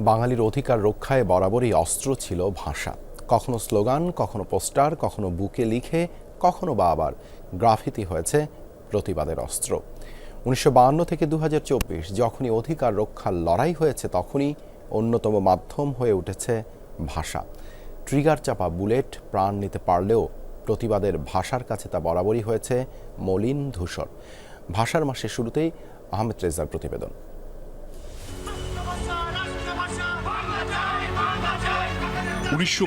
বাঙালির অধিকার রক্ষায় বরাবরই অস্ত্র ছিল ভাষা। কখনো স্লোগান, কখনো পোস্টার, কখনো বুকে লিখে, কখনো বা আবার গ্রাফিতি হয়েছে প্রতিবাদের অস্ত্র। উনিশশো থেকে দু হাজার চব্বিশ যখনই অধিকার রক্ষার লড়াই হয়েছে তখনই অন্যতম মাধ্যম হয়ে উঠেছে ভাষা। ট্রিগার চাপা বুলেট প্রাণ নিতে পারলেও প্রতিবাদের ভাষার কাছে তা বরাবরই হয়েছে মলিন ধূসর। ভাষার মাসের শুরুতেই আহমেদ রেজার প্রতিবেদন। উনিশশো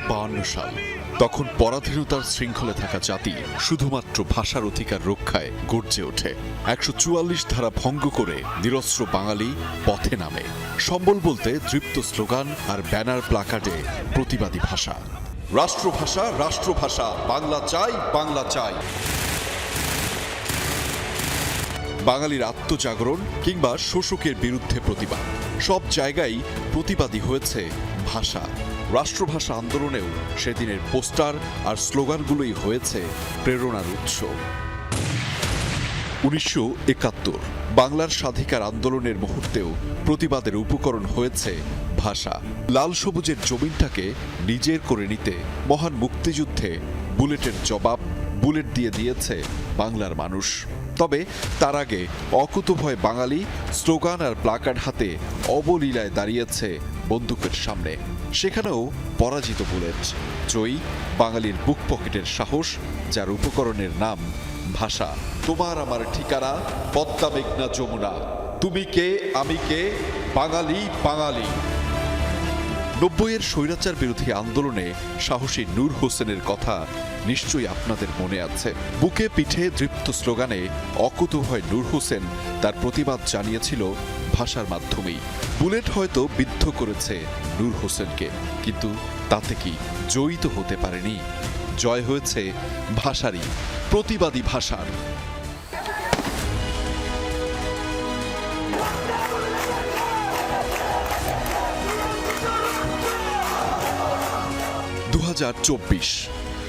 সাল, তখন পরাধীনতার শৃঙ্খলে থাকা জাতি শুধুমাত্র ভাষার অধিকার রক্ষায় গর্জে ওঠে। একশো চুয়াল্লিশ ধারা ভঙ্গ করে নিরস্ত্র বাঙালি পথে নামে। সম্বল বলতে তৃপ্ত স্লোগান আর ব্যানার প্লাকার্ডে প্রতিবাদী ভাষা। রাষ্ট্রভাষা রাষ্ট্রভাষা, বাংলা চাই বাংলা চাই। বাঙালির আত্মজাগরণ কিংবা শোষকের বিরুদ্ধে প্রতিবাদ। সব জায়গায় প্রতিবাদী হয়েছে ভাষা। রাষ্ট্রভাষা আন্দোলনেও সেদিনের পোস্টার আর স্লোগানগুলোই হয়েছে প্রেরণার উৎস। উনিশশো একাত্তর, বাংলার স্বাধিকার আন্দোলনের মুহূর্তেও প্রতিবাদের উপকরণ হয়েছে ভাষা। লাল সবুজের জমিনটাকে নিজের করে নিতে মহান মুক্তিযুদ্ধে বুলেটের জবাব, বুলেট দিয়ে দিয়েছে বাংলার মানুষ। তবে তার আগে অকুতভয় বাঙালি স্লোগান আর প্লাকার্ড হাতে অবলীলায় দাঁড়িয়েছে বন্দুকের সামনে। সেখানেও পরাজিত বুলেট। জয়ী বাঙালির বুক পকেটের সাহস, যার উপকরণের নাম ভাষা। তোমার আমার ঠিকানা, পদ্মা মেঘনা যমুনা। তুমি কে, আমি কে? বাঙালি বাঙালি। নব্বইয়ের স্বৈরাচার বিরোধী আন্দোলনে সাহসী নূর হোসেনের কথা নিশ্চয়ই আপনাদের মনে আছে। বুকে পিঠে দৃপ্ত স্লোগানে অকুতভয় নূর হোসেন, তার প্রতিবাদ জানিয়েছিল ভাষার মাধ্যমেই। বুলেট হয়তো বিদ্ধ করেছে নূর হোসেনকে, কিন্তু তাতে কি জয়িত হতে পারেনি? জয় হয়েছে ভাষারই, প্রতিবাদী ভাষার। দু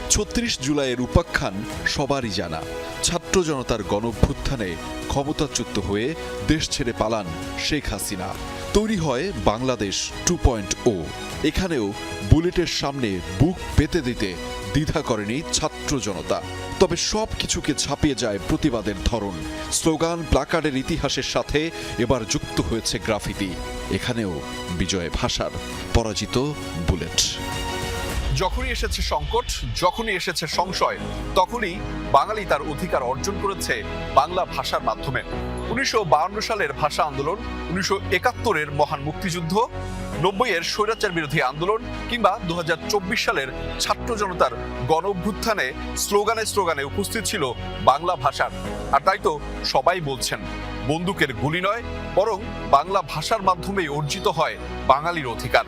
ছত্রিশ জুলাইয়ের উপাখ্যান সবারই জানা। ছাত্র জনতার গণভ্যুত্থানে ক্ষমতাচ্যুত হয়ে দেশ ছেড়ে পালান শেখ হাসিনা। তৈরি হয় বাংলাদেশ টু পয়েন্ট ও। এখানেও বুলেটের সামনে বুক পেতে দিতে দ্বিধা করেনি ছাত্র জনতা। তবে সব কিছুকে ছাপিয়ে যায় প্রতিবাদের ধরন। স্লোগান প্লাকার্ডের ইতিহাসের সাথে এবার যুক্ত হয়েছে গ্রাফিতি। এখানেও বিজয় ভাষার পরাজিত বুলেট। যখনই এসেছে সংকট, যখনই এসেছে সংশয়, তখনই বাঙালি তার অধিকার অর্জন করেছে বাংলা ভাষার মাধ্যমে। উনিশশো সালের ভাষা আন্দোলন, উনিশশো একাত্তরের মহান মুক্তিযুদ্ধ, নব্বইয়ের স্বৈরাচার বিরোধী আন্দোলন, কিংবা দু হাজার চব্বিশ সালের ছাত্র জনতার গণ অভ্যুত্থানে স্লোগানে স্লোগানে উপস্থিত ছিল বাংলা ভাষার আর তাই তো সবাই বলছেন, বন্দুকের গুলি নয়, বরং বাংলা ভাষার মাধ্যমেই অর্জিত হয় বাঙালির অধিকার।